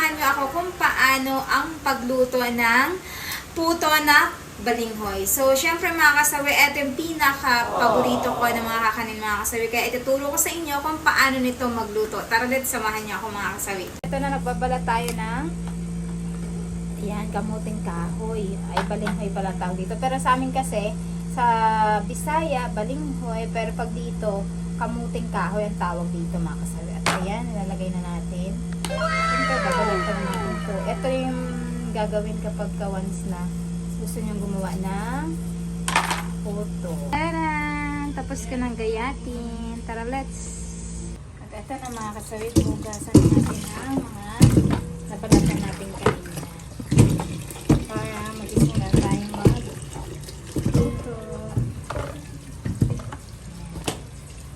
samahan niyo ako kung paano ang pagluto ng puto na balinghoy. So, syempre mga kasawi, ito yung pinaka-paborito ko ng mga kakanin mga kasawi. Kaya ituturo ko sa inyo kung paano nito magluto. Tara let's samahan niyo ako mga kasawi. Ito na nagbabala tayo ng yan, kamuting kahoy. Ay, balinghoy pala tawag dito. Pero sa amin kasi, sa Bisaya, balinghoy. Pero pag dito, kamuting kahoy ang tawag dito mga kasawi. At ayan, nilalagay na natin. Siyempre, babalatan natin ito. Ito yung gagawin kapag ka once na gusto niyong gumawa ng photo. Taran! Tapos ka ng gayatin. Tara, let's! At ito na mga kasawi, bugasan natin ang mga nabalatan natin kanina. Para mag-isimula tayong mag photo.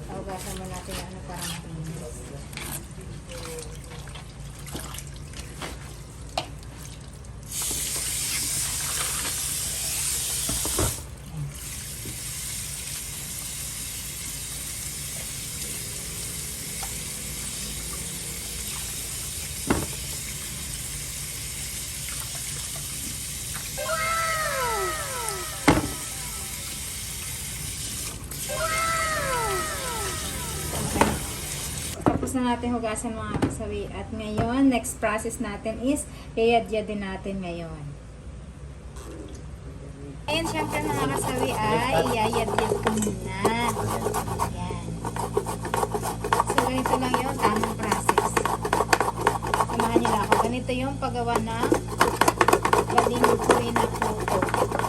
Tawagasan mo natin yung ano para makinis. Na natin hugasan mga kasawi. At ngayon, next process natin is yayad-yadin natin ngayon. Ayan, syempre mga kasawi ay yayad-yad ko muna. Ayan. So, ganito lang yun. Tamang process. Samahan nila ako. Ganito yung paggawa ng balingkoy na puto.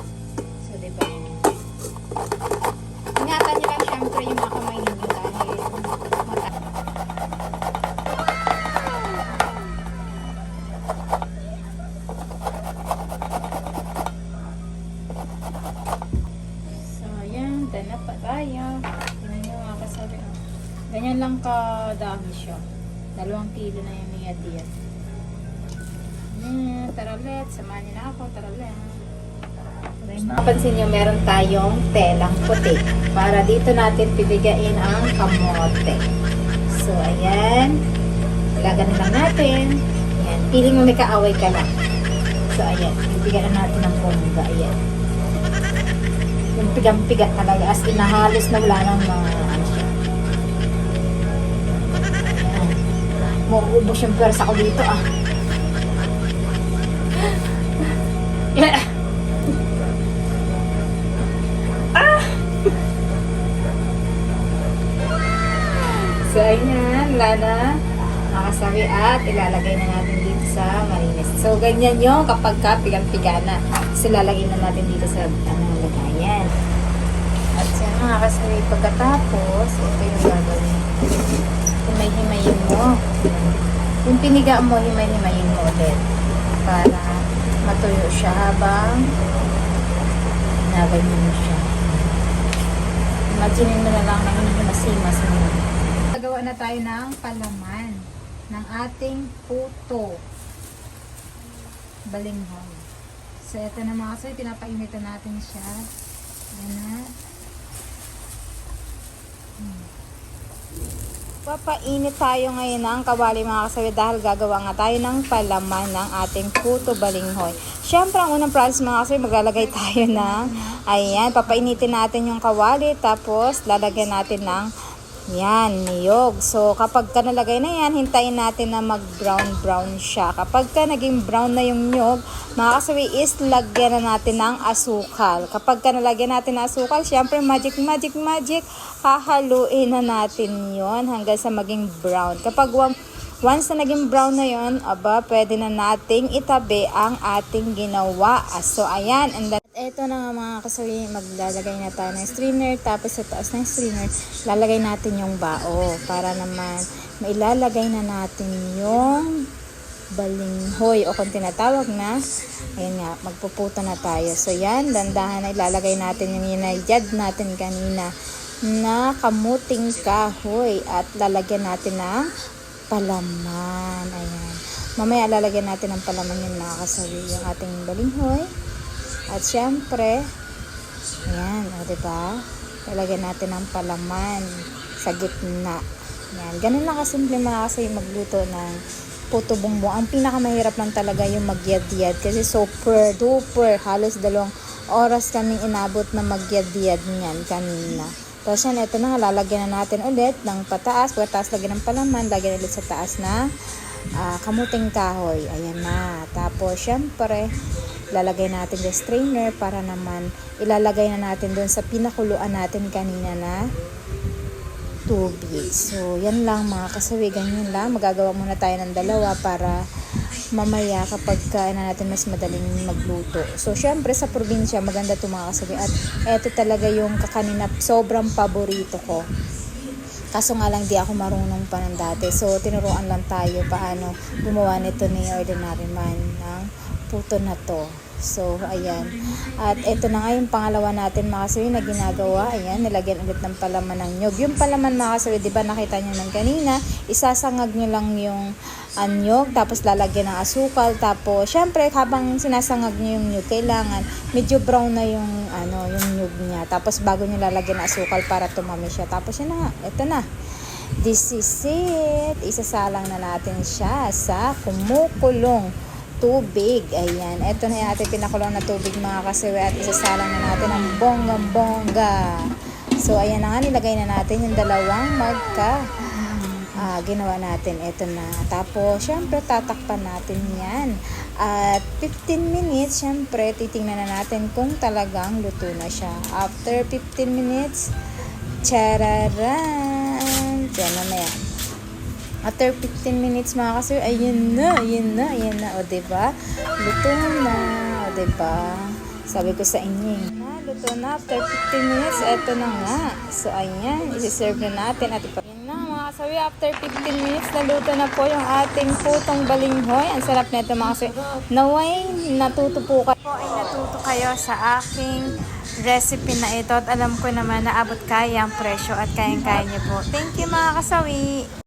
Ganyan lang kadami siya. Dalawang kilo na yung mga diyan. Ayan. Tara ulit. Samahan niyo na ako. Tara ulit. Napansin nyo, meron tayong telang puti. Para dito natin pibigain ang kamote. So, ayan. Ilagan na lang natin. Ayan. Piling mo may kaaway ka lang. So, ayan. Pibigain natin ng bongga. Ayan. Yung pigang-piga talaga. As in, nahalos na wala ng mga Mauubos yung pwersa ko dito ah. Yeah. So, ayan, lana, nakasawi at ilalagay na natin dito sa marinis. So, ganyan yung kapag ka pigang-piga na. So, na natin dito sa ano, lagayan. At yan, mga kasawi, pagkatapos, ito yung gagawin. Himay-himayin mo. Yung piniga mo, himay-himayin mo ulit. Para matuyo siya habang naganyan mo siya. Imagine mo na lang na hindi masimas mo. Gagawa na tayo ng palaman ng ating puto. Balinghoy. So, ito na mga kasoy, pinapainitan natin siya. Ayan na. Hmm. Papainit tayo ngayon ng kawali mga kasawi dahil gagawa nga tayo ng palaman ng ating puto balinghoy. Siyempre, ang unang process mga kasawi, maglalagay tayo ng, ayan, papainitin natin yung kawali tapos lalagyan natin ng yan, niyog. So, kapag ka nalagay na yan, hintayin natin na mag-brown-brown siya. Kapag ka naging brown na yung niyog, mga kasawi is lagyan na natin ng asukal. Kapag ka nalagyan natin ng asukal, syempre magic, magic, magic, hahaluin na natin yon hanggang sa maging brown. Kapag once na naging brown na yon, aba, pwede na nating itabi ang ating ginawa. So, ayan. And then, eto na nga mga kasawi, maglalagay na tayo ng strainer. Tapos sa taas ng strainer, lalagay natin yung bao. Para naman, mailalagay na natin yung balinghoy o kung tinatawag na, ayun nga, magpuputo na tayo. So yan, dandahan na ilalagay natin yung yinadyad natin kanina na kamuting kahoy at lalagyan natin ng palaman. Ayan. Mamaya lalagyan natin ng palaman yung mga kasawi, yung ating balinghoy. At syempre, ayan, o diba? Lalagyan natin ng palaman sa gitna. Yan. Ganun lang kasimple mga kasi magluto ng puto bumbong. Ang pinakamahirap lang talaga yung magyad-yad kasi super duper halos dalawang oras kaming inabot na magyad-yad niyan kanina. Tapos yan, ito na lalagyan na natin ulit ng pataas. Pagkataas lagyan ng palaman, lagyan ulit sa taas na ah, kamuting kahoy. Ayan na. Tapos, syempre, lalagay natin yung strainer para naman ilalagay na natin doon sa pinakuluan natin kanina na tubig. So, yan lang mga kasawi. Ganyan lang. Magagawa muna tayo ng dalawa para mamaya kapag ka na natin mas madaling magluto. So, syempre sa probinsya, maganda ito mga kasawi. At eto talaga yung kakanina, sobrang paborito ko. Kaso nga lang di ako marunong pa ng dati. So, tinuruan lang tayo paano gumawa nito ni Ordinary Man ng puto na to. So, ayan. At ito na nga yung pangalawa natin mga kasuwi na ginagawa. Ayan, nilagyan ulit ng palaman ng nyog. Yung palaman mga kasuwi, di ba nakita nyo ng kanina, isasangag nyo lang yung anyog, tapos lalagyan ng asukal, tapos syempre habang sinasangag nyo yung nyog, kailangan medyo brown na yung ano, yung nyog niya. Tapos bago nyo lalagyan ng asukal para tumami siya. Tapos yun na nga, ito na. This is it. Isasalang na natin siya sa kumukulong tubig. Ayan. Ito na yung ating pinakulong na tubig mga kasiwi at isasalang na natin ang bonggang-bongga. So, ayan na nga. Nilagay na natin yung dalawang magka ah, ginawa natin. Ito na. Tapos, syempre, tatakpan natin yan. At 15 minutes, syempre, titingnan na natin kung talagang luto na siya. After 15 minutes, chararan! Yan na na yan. After 15 minutes mga kasir, ayun na, ayun na, ayun na. O, diba? Luto na. O, diba? Sabi ko sa inyo eh. Na, luto na. After 15 minutes, eto na nga. So, ayan. Isi-serve na natin. At ipa- kasawi. After 15 minutes, naluto na po yung ating putong balinghoy. Ang sarap na ito mga kasawi. Naway, natuto po kayo. Po ay natuto kayo sa aking recipe na ito. At alam ko naman na abot kaya ang presyo at kayang-kaya niyo po. Thank you mga kasawi.